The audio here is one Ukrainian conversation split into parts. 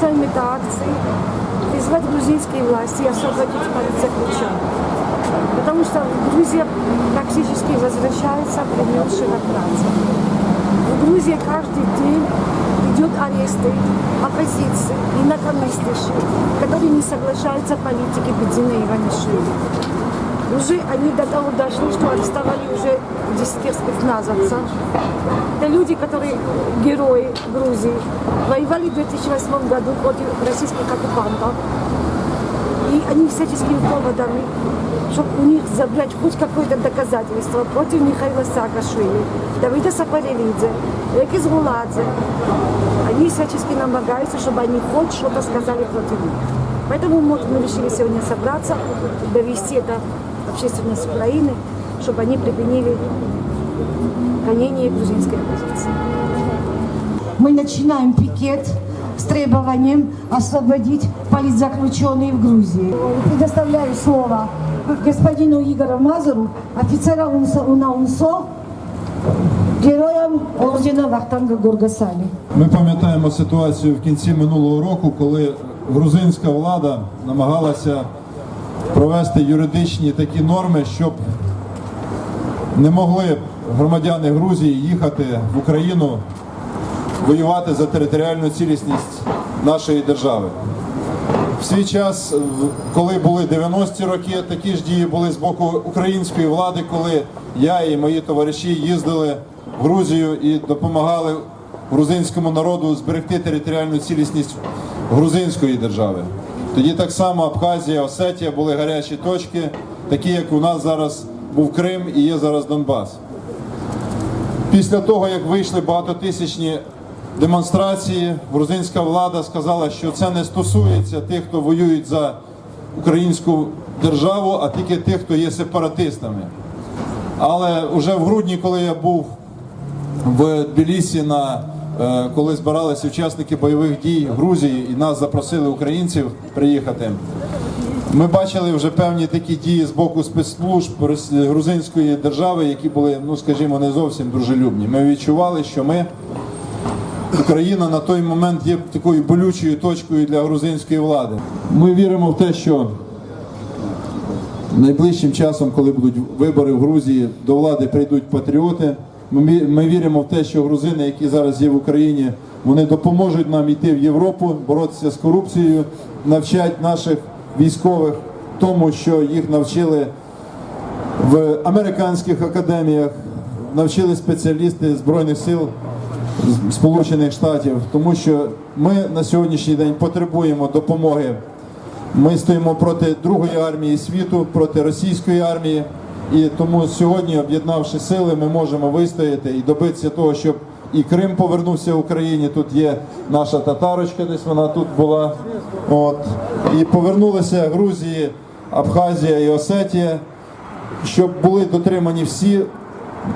мечтаем этой акции призвать грузинские власти освободить политзаключенных. Потому что Грузия практически возвращается к времен праца. В Грузии каждый день идет аресты оппозиции, инакомыслящих, которые не соглашаются с политикой Бедзина Иванишвили. Уже они до того дошли, что арестовали уже 10 спецназовцев. Это люди, которые герои Грузии, воевали в 2008 году против российских оккупантов. И они всяческими поводами, чтобы у них забрать хоть какое-то доказательство против Михаила Саакашвили, Давида Сапарелидзе, Рекис Гуладзе. Они всячески намагаются, чтобы они хоть что-то сказали против них. Поэтому мы решили сегодня собраться, довести это общественность Украины, чтобы они припинили гонение грузинской оппозиции. мы начинаем пикет с требованием освободить политзаключенных в Грузии. Предоставляю слово господину Игорю Мазуру, офицера УНСО, УНАУНСО, героям ордена Вахтанга Горгасали. Ми пам'ятаємо ситуацію в кінці минулого року, коли грузинська влада намагалася провести юридичні такі норми, щоб не могли громадяни Грузії їхати в Україну воювати за територіальну цілісність нашої держави. В свій час, коли були 90-ті роки, такі ж дії були з боку української влади, коли я і мої товариші їздили в Грузію і допомагали грузинському народу зберегти територіальну цілісність грузинської держави. Тоді так само Абхазія, Осетія були гарячі точки, такі як у нас зараз був Крим і є зараз Донбас. Після того, як вийшли багатотисячні демонстрації, грузинська влада сказала, що це не стосується тих, хто воюють за українську державу, а тільки тих, хто є сепаратистами. Але вже в грудні, коли я був в Тбілісі на коли збиралися учасники бойових дій Грузії, і нас запросили українців приїхати. Ми бачили вже певні такі дії з боку спецслужб грузинської держави, які були, ну скажімо, не зовсім дружелюбні. Ми відчували, що ми, Україна на той момент є такою болючою точкою для грузинської влади. Ми віримо в те, що найближчим часом, коли будуть вибори в Грузії, до влади прийдуть патріоти. Ми, ми віримо в те, що грузини, які зараз є в Україні, вони допоможуть нам йти в Європу, боротися з корупцією, навчать наших військових тому, що їх навчили в американських академіях, навчили спеціалісти Збройних сил Сполучених Штатів, тому що ми на сьогоднішній день потребуємо допомоги ми стоїмо проти другої армії світу, проти російської армії. І тому сьогодні, об'єднавши сили, ми можемо вистояти і добитися того, щоб і Крим повернувся в Україні. Тут є наша татарочка, десь вона тут була. От. І повернулися Грузії, Абхазія і Осетія, щоб були дотримані всі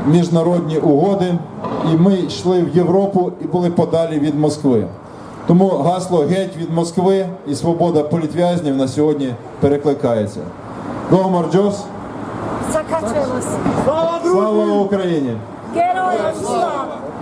міжнародні угоди, і ми йшли в Європу і були подалі від Москви. Тому гасло геть від Москви і свобода політв'язнів на сьогодні перекликається. Гомор Джос, Закачивалось. слава Україні! Героям слава!